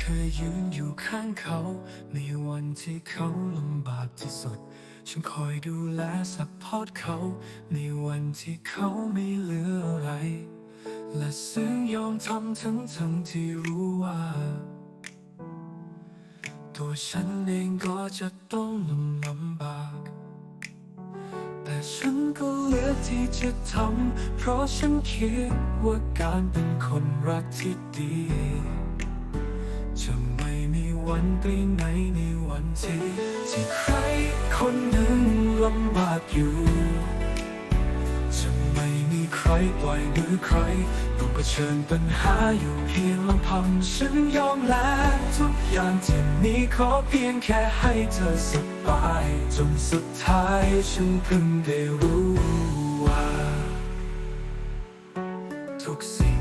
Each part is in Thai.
เคยยืนอยู่ข้างเขา ในวันที่เขาลำบากที่สุด ฉันคอยดูแลซัพพอร์ตเขา ในวันที่เขาไม่เหลืออะไร และซึ่งยอมทำทั้งทั้งที่รู้ว่า ตัวฉันเองก็จะต้องลำลำบาก แต่ฉันก็เลือกที่จะทำ เพราะฉันคิดว่าการเป็นคนรักที่ดี จะไม่มีวันไปไหนในวันที่ที่ใครคนหนึ่งลำบากอยู่ จะไม่มีใครปล่อยมือใครต้องเผชิญปัญหาอยู่เพียงลำพังฉันยอมแล้วทุกอย่างที่มีขอเพียงแค่ให้เธอสบายจนสุดท้ายฉันเพิ่งได้รู้ว่า ทุกสิ่ง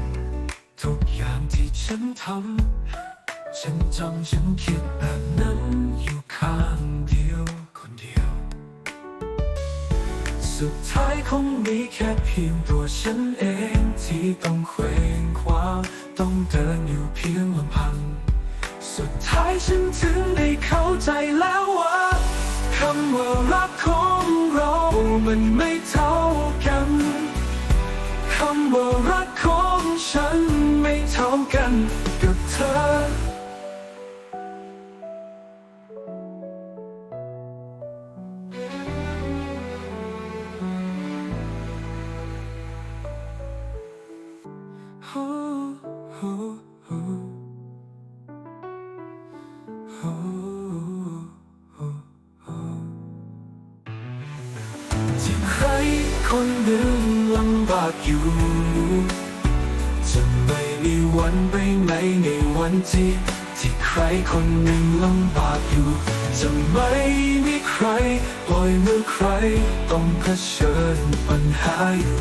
ทุกอย่างที่ฉันทำ ฉันจำฉันคิดแบบนั้นอยู่ข้างเดียวคนเดียว สุดท้ายคงมีแค่เพียงตัวฉันเองที่ต้องเคว้งคว้างต้องเดินอยู่เพียงลำพัง สุดท้ายฉันถึงได้เข้าใจแล้วว่าคำว่ารักของเรามันไม่เท่ากันคำว่ารักของฉันไม่เท่ากันกับเธอ ที่ใครคนหนึ่งลำบากอยู่ จะไม่มีวันไปไหนในวันที่ที่ใครคนหนึ่งลำบากอยู่ จะไม่มีใครปล่อยมือใครต้องเผชิญปัญหาอยู่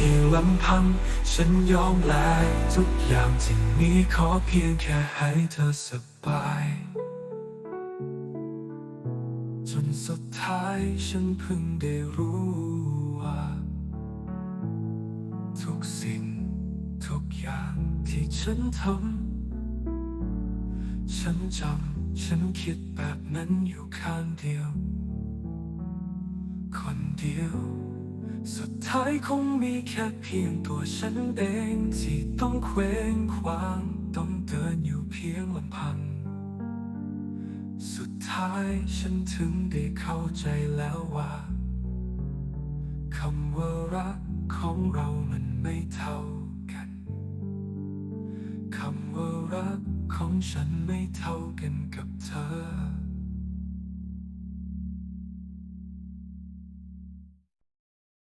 ยงลำพัง ฉันยอมแลกทุกอย่างที่มีขอเพียงแค่ให้เธอสบายจนสุดท้ายฉันเพิ่งได้รู้ว่า ทุกสิ่งทุกอย่างที่ฉันทำ ฉันจำฉันคิดแบบนั้นอยู่ข้างเดียว คนเดียว สุดท้ายคงมีแค่เพียงตัวฉันเองที่ต้องเคว้งคว้าง ต้องเดินอยู่เพียงลำพัง สุดท้ายฉันถึงได้เข้าใจแล้วว่าคำว่ารักของเรามันไม่เท่ากันคำว่ารักของฉันไม่เท่ากันกับ